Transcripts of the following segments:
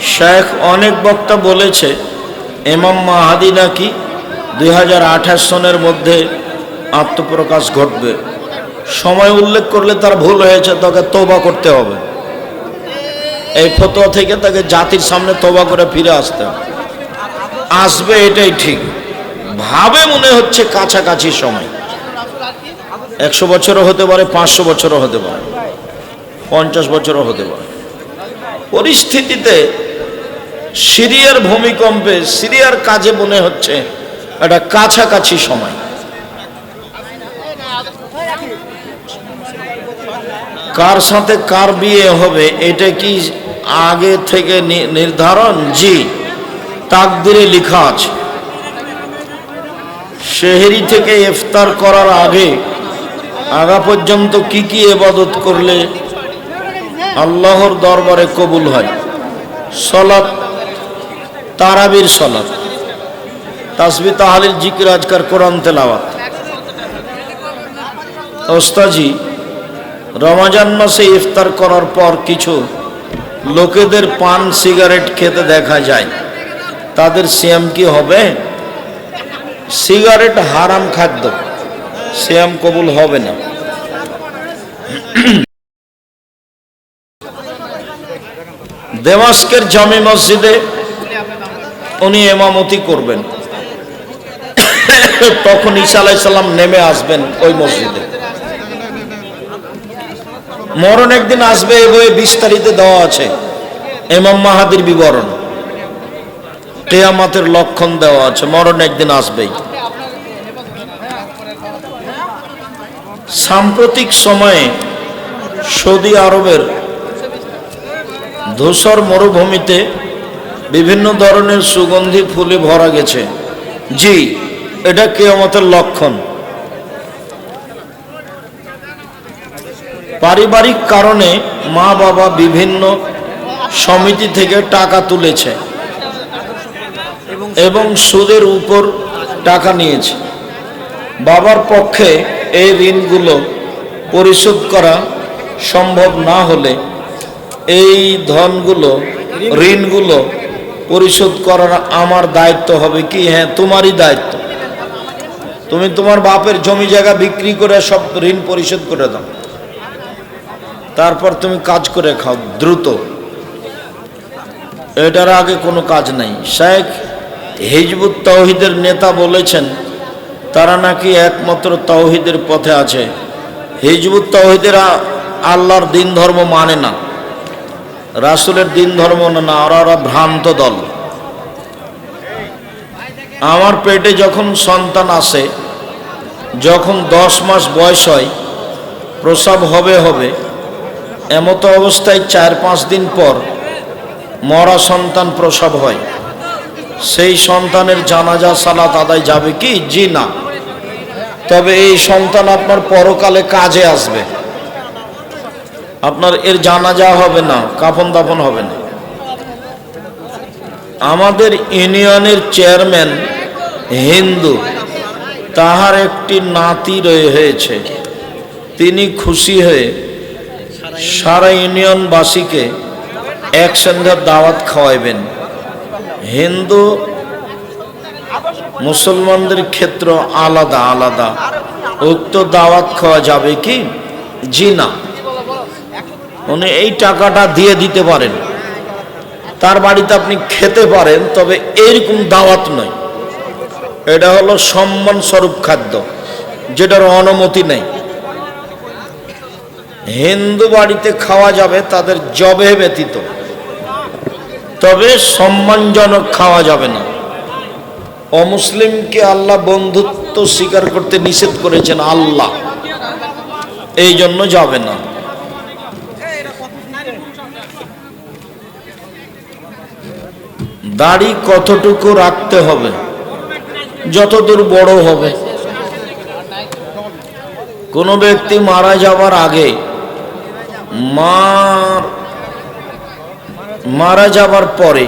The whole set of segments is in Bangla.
শেখ অনেক বক্তা বলেছে এমাম মাহাদি নাকি দুই হাজার আঠাশ সনের মধ্যে আত্মপ্রকাশ ঘটবে। সময় উল্লেখ করলে তার ভুল হয়েছে, তাকে তোবা করতে হবে। এই ফতোয়া থেকে তাকে জাতির সামনে তোবা করে ফিরে আসতে হবে। আসবে এটাই ঠিক। ভাবে মনে হচ্ছে কাছাকাছি সময়। একশো বছরও হতে পারে, পাঁচশো বছরও হতে পারে, পঞ্চাশ বছরও হতে পারে। পরিস্থিতিতে সিরিয়ার ভূমিকম্পে সিরিয়ার কাজে মনে হচ্ছে একটা কাছাকাছি সময়। কার সাথে কার বিয়ে হবে, এটা কি আগে থেকে নির্ধারণ? জি, তাকদিরে লেখা আছে। শেহরি থেকে ইফতার করার আগে আগা পর্যন্ত কি কি এবাদত করলে আল্লাহর দরবারে কবুল হয়। সলাৎ, তারাবির সলাৎ। তাসবি তাহালিল জিকির, আজকার কোরআন তেলাওয়াত। ওস্তাজি, রমাজান মাসে ইফতার করার পর কিছু লোকেদের পান, সিগারেট খেতে দেখা যায়। তাদের সিয়াম কি হবে? সিগারেট হারাম খাদ্য। সিয়াম কবুল হবে না। দেমাস্কের জামে মসজিদে উনি এমামতি করবেন। তখন ঈসা আলাইসাল্লাম নেমে আসবেন ওই মসজিদে। মরণ একদিন আসবে এ বইয়ে বিস্তারিত দেওয়া আছে, এমাম মাহাদির বিবরণ। কেয়ামাতের লক্ষণ দেওয়া আছে, মরণ একদিন আসবেই। সাম্প্রতিক সময়ে সৌদি আরবের ধূসর মরুভূমিতে বিভিন্ন ধরনের সুগন্ধি ফুলে ভরা গেছে। জি, এটা কেয়ামতের লক্ষণ। পারিবারিক কারণে মা বাবা বিভিন্ন সমিতি থেকে টাকা তুলেছে এবং সুদের উপর টাকা নিয়েছে। বাবার পক্ষে এই ঋণগুলো পরিশোধ করা সম্ভব না হলে এই ধনগুলো, ঋণগুলো পরিশোধ করার আমার দায়িত্ব হবে কি? হ্যাঁ তোমারই দায়িত্ব। তুমি তোমার বাপের জমি জায়গা বিক্রি করে সব ঋণ পরিশোধ করে দাও। তারপর তুমি কাজ করে খাও, দ্রুত। এটার আগে কোনো কাজ নাই। শেখ হিজবুত তৌহিদের নেতা বলেছেন, তারা নাকি একমাত্র তৌহিদের পথে আছে। হিজবুত তৌহিদের আল্লাহর দিন ধর্ম মানে না। রাসুলের দিন ধর্ম না ওরা ওরা ভ্রান্ত দল। আমার পেটে যখন সন্তান আসে, যখন দশ মাস বয়স হয়, প্রসব হবে হবে, এমতো অবস্থায় চার পাঁচ দিন পর মরা সন্তান প্রসব হয়। সেই সন্তানের জানাজা, সালাত আদায় যাবে কি? জি না। তবে এই সন্তান আপনার পরকালে কাজে আসবে। আপনার এর জানাজা হবে না, কাফন দাফন হবে না। আমাদের ইউনিয়নের চেয়ারম্যান হিন্দু, তাহার একটি নাতি রয়ে হয়েছে। তিনি খুশি হয়ে সারা ইউনিয়নবাসীকে একসঙ্গে দাওয়াত খাওয়াইবেন। হিন্দু মুসলমানদের ক্ষেত্র আলাদা আলাদা। উক্ত দাওয়াত খাওয়া যাবে কি? জি না। উনি এই টাকাটা দিয়ে দিতে পারেন। তার বাড়িতে আপনি খেতে পারেন, তবে এইরকম দাওয়াত নয়। এটা হলো সম্মান স্বরূপ খাদ্য, যেটার অনুমতি নেই। হিন্দু বাড়িতে খাওয়া যাবে, তাদের জবে ব্যতীত। তবে সম্মানজনক খাওয়া যাবে না। অমুসলিমকে আল্লাহ বন্ধুত্ব স্বীকার করতে নিষেধ করেছেন আল্লাহ। এই জন্য যাবে না। দাড়ি কতটুকু রাখতে হবে? যতদূর বড় হবে। কোনো ব্যক্তি মারা যাওয়ার আগে মার মারা যাবার পরে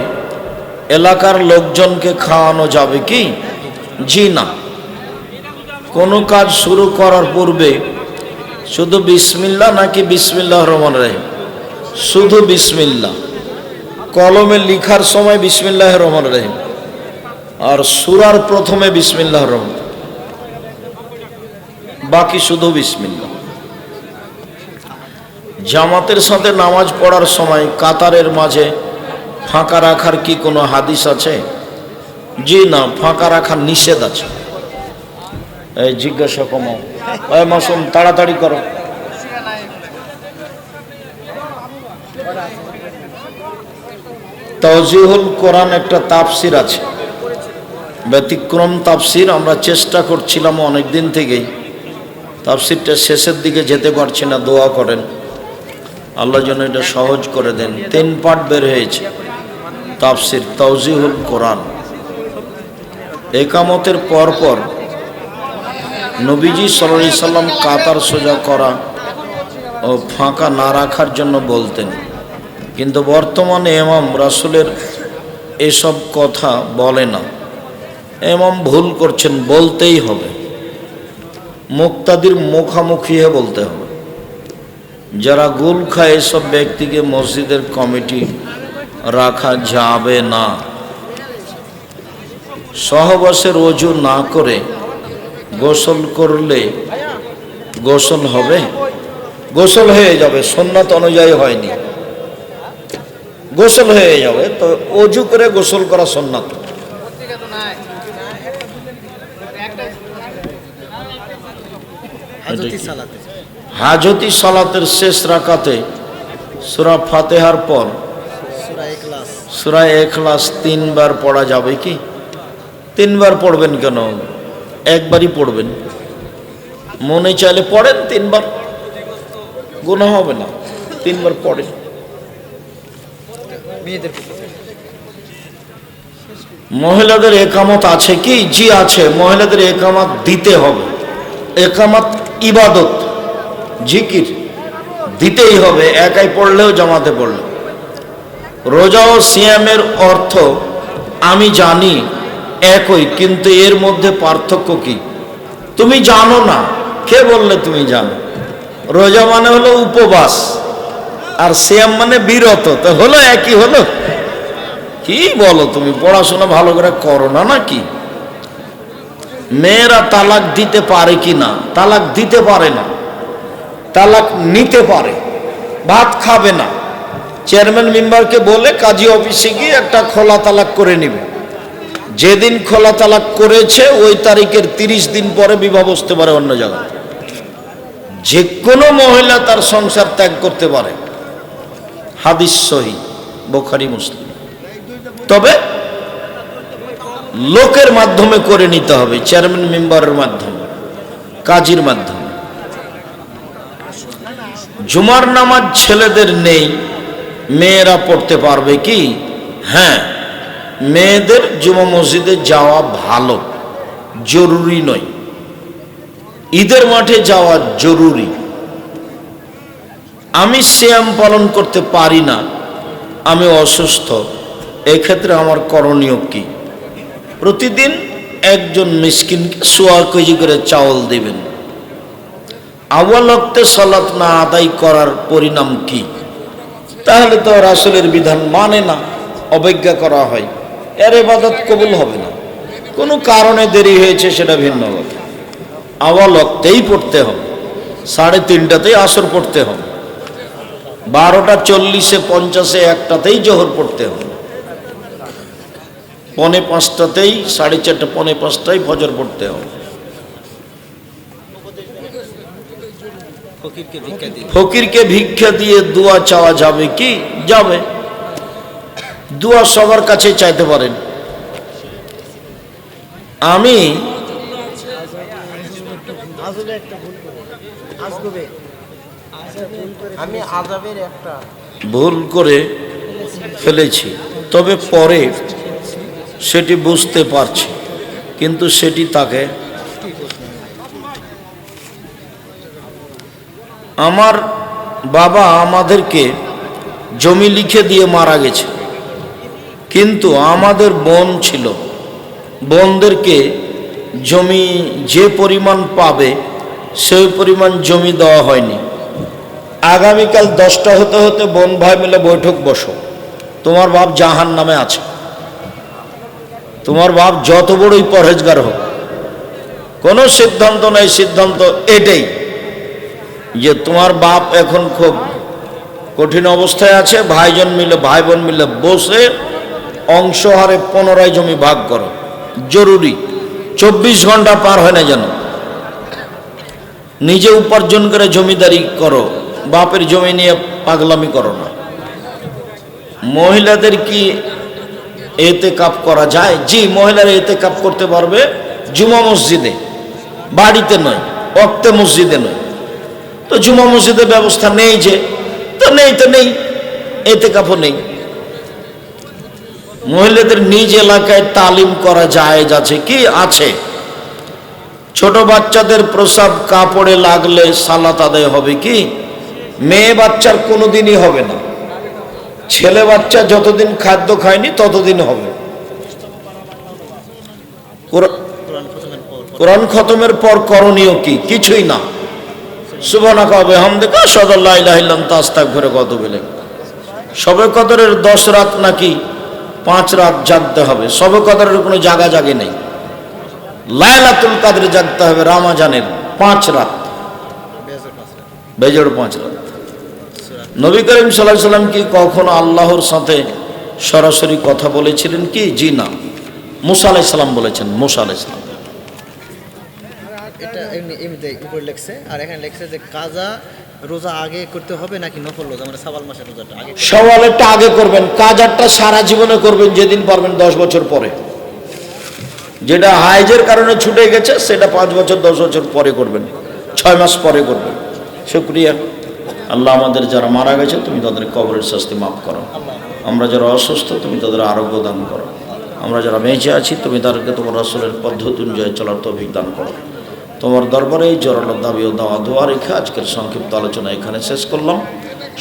এলাকার লোকজনকে খাওয়ানো যাবে কি? জি না। কোনো কাজ শুরু করার পূর্বে শুধু বিসমিল্লা নাকি বিসমিল্লাহ রহমান রাহিম? শুধু বিসমিল্লা। কলমে লিখার সময় বিসমিল্লাহ রহমান রহিম। আর সুরার প্রথমে বিসমিল্লাহ রহমান। বাকি শুধু বিসমিল্লাহ। জামাতের সাথে নামাজ পড়ার সময় কাতারের মাঝে ফাঁকা রাখার কি কোনো হাদিস আছে? জি না, ফাঁকা রাখার নিষেধ আছে। এই জিজ্ঞাসা কমাও। মাসুম, তাড়াতাড়ি করো। তজিহুল কোরআন একটা তাফসির আছে। ব্যতিক্রম তাফসির আমরা চেষ্টা করছিলাম অনেক দিন থেকেই। তাফসিরটা শেষের দিকে যেতে পারছি না, দোয়া করেন। আল্লাহ যেন এটা সহজ করে দেন। তিন পার্ট বের হয়েছে। তাফসির তৌজিহুল কোরআন। একামতের পর পর নবীজি সাল্লাল্লাহু সাল্লাম কাতার সোজা করা ও ফাঁকা না রাখার জন্য বলতেন। কিন্তু বর্তমানে এমাম রাসুলের এসব কথা বলে না। এমাম ভুল করছেন, বলতেই হবে। মুক্তাদির মুখামুখি হয়ে বলতে হবে। যারা গুল খায় এসব ব্যক্তিকে মসজিদের কমিটি রাখা যাবে না। সহবাসের অজু না করে গোসল করলে গোসল হবে? গোসল হয়ে যাবে সন্ন্যত অনুযায়ী হয়নি। গোসল হয়ে যাবে তো অজু করে গোসল করা সন্ন্যত। হাজতি সালাতের শেষ রাকাতে সুরা ফাতেহার পর সূরা ইখলাস। সুরা এখলাস তিনবার পড়া যাবে কি? তিনবার পড়বেন কেন? একবারই পড়বেন। মনে চাইলে পড়েন তিনবার। গুণা হবে না। তিনবার পড়েন। মহিলাদের একামত আছে কি? জি আছে। মহিলাদের একামত দিতে হবে। একামত ইবাদত। জিকির দিতেই হবে। একাই পড়লেও জামাতে পড়লে। রোজা ও সিয়ামের অর্থ আমি জানি একই, কিন্তু এর মধ্যে পার্থক্য কি? তুমি জানো না। কে বললে তুমি জানো? রোজা মানে হলো উপবাস। আর সিয়াম মানে বিরত। তো হলো একই হলো? কি বলো তুমি? পড়াশোনা ভালো করে করো না নাকি? মেয়েরা তালাক দিতে পারে কি না? তালাক দিতে পারে না। তালাক নিতে পারে। ভাত খাবে না। চেয়ারম্যান মেম্বারকে বলে কাজী অফিসে গিয়ে একটা খোলা তালাক করে নিবে। যেদিন খোলা তালাক করেছে, ওই তারিখের তিরিশ দিন পরে বিবাহ বসতে পারে অন্য জায়গায়। যে কোনো মহিলা তার সংসার ত্যাগ করতে পারে। হাদিস সহি, বোখারি, মুসলিম। তবে লোকের মাধ্যমে করে নিতে হবে, চেয়ারম্যান, মেম্বারের মাধ্যমে, কাজীর মাধ্যমে। জুমার নামাজ ছেলেদের নেই, মেয়েরা পড়তে পারবে কি? হ্যাঁ মেয়েদের জুমা মসজিদে যাওয়া ভালো, জরুরি নয়। ঈদের মাঠে যাওয়া জরুরি। আমি শ্যাম পালন করতে পারি না, আমি অসুস্থ, এক্ষেত্রে আমার করণীয় কি? প্রতিদিন একজন মিসকিনকে সোয়া কেজি করে চাউল দিবেন। আওয়ালক্তে সলাৎ না আদায় করার পরিণাম কি? তাহলে তো রাসুলের বিধান মানে না, অবজ্ঞা করা হয়। এর এবাদত কবুল হবে না। কোনো কারণে দেরি হয়েছে সেটা ভিন্ন কথা। আওয়ালক্তেই পড়তে হবে। সাড়ে তিনটাতেই আসর পড়তে হবে। বারোটা চল্লিশে পঞ্চাশে একটাতেই জোহর পড়তে হবে। পনে পাঁচটাতেই সাড়ে চারটা পনে পাঁচটায় ফজর পড়তে হবে। ফকিরকে ভিক্ষা ভিক্ষা দিয়ে দোয়া চাওয়া যাবে কি? যাবে। দোয়া সবার কাছে চাইতে পারেন। আমি আমি একটা ভুল করে ফেলেছি। তবে পরে সেটি বুঝতে পারছি, কিন্তু সেটি তাকে আমার বাবা আমাদেরকে জমি লিখে দিয়ে মারা গেছে, কিন্তু আমাদের বোন ছিল। বোনদেরকে জমি যে পরিমাণ পাবে, সেই পরিমাণ জমি দেওয়া হয়নি। আগামীকাল দশটা হতে হতে বোন ভাই মিলে বৈঠক বসো। তোমার বাপ জাহান নামে আছে। তোমার বাপ যত বড়ই পরহেজগার হোক, কোনো সিদ্ধান্ত নেই, সিদ্ধান্ত এটাই যে তোমার বাপ এখন খুব কঠিন অবস্থায় আছে, ভাইজন মিলে ভাই বোন মিলে বসে অংশ হারে পুনরায় জমি ভাগ করো। জরুরি। চব্বিশ ঘণ্টা পার হয় না যেন। নিজে উপার্জন করে জমিদারি করো। বাপের জমি নিয়ে পাগলামি করো না। মহিলাদের কি এতে কাপ করা যায়? জি, মহিলারা এতে কাপ করতে পারবে। জুমা মসজিদে, বাড়িতে নয় অক্তে মসজিদে নয়। তো জুমা মসজিদের ব্যবস্থা নেই যে, তো নেই তো নেই এতে কাপও নেই। মহিলাদের নিজ এলাকায় তালিম করা যায় আছে কি? আছে। ছোট বাচ্চাদের প্রসাব কাপড়ে লাগলে সালাত আদায় হবে কি? মেয়ে বাচ্চার কোনোদিনই হবে না। ছেলে বাচ্চা যতদিন খাদ্য খায়নি, ততদিন হবে। কোরআন খতমের পর করণীয় কি? কিছুই না। সুবহানাক ওয়া বিহামদিকা সাদাল্লাহু ইলাহা ইল্লা আনতা আস্তাগফিরুকা ওয়া আতুবু ইলাইক। শবে কদরের দশ রাত নাকি পাঁচ রাত জাগতে হবে। শবে কদরের কোনো জাগা জাগে নেই। লায়লাতুল কাদরে জাগতে হবে রামাজানের পাঁচ রাত। বেজর পাঁচ রাত। নবী করিম সাল্লাহ সাল্লাম কি কখনো আল্লাহর সাথে সরাসরি কথা বলেছিলেন কি? জি না। মুসা আলাইসাল্লাম বলেছেন মুসা আলাইসাল্লাম এটা এমনি এমনিতে উপরে লেখছে আর এখানে লেখছে যে কাজা রোজা আগে করতে হবে নাকি নফল রোজা? মানে সাবাল মাসের রোজাটা আগে সওয়ালেরটা আগে করবেন কাজারটা সারা জীবনে করবেন যেদিন পারবেন দশ বছর পরে। যেটা হাইজের কারণে ছুটে গেছে সেটা পাঁচ বছর দশ বছর পরে করবেন ছয় মাস পরে করবেন। শুক্রিয়া। আল্লাহ আমাদের যারা মারা গেছে, তুমি তাদের কবরের শাস্তি মাফ করো। আমরা যারা অসুস্থ, তুমি তাদের আরোগ্য দান করো। আমরা যারা বেঁচে আছি, তুমি তাদেরকে তোমার আসলের পদ্ধতি অনুযায়ী চলার তৌফিক দান করো। তোমার দরবারে এই জোরালো দাবি ও দাওয়া দোয়া রেখে আজকের সংক্ষিপ্ত আলোচনা এখানে শেষ করলাম।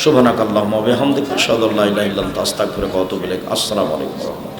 শুভনাক আল্লাহ মবেহামদিক সদল্লাহ তাস্তাক করে কত বিলেক আসসালামু আলাইকুম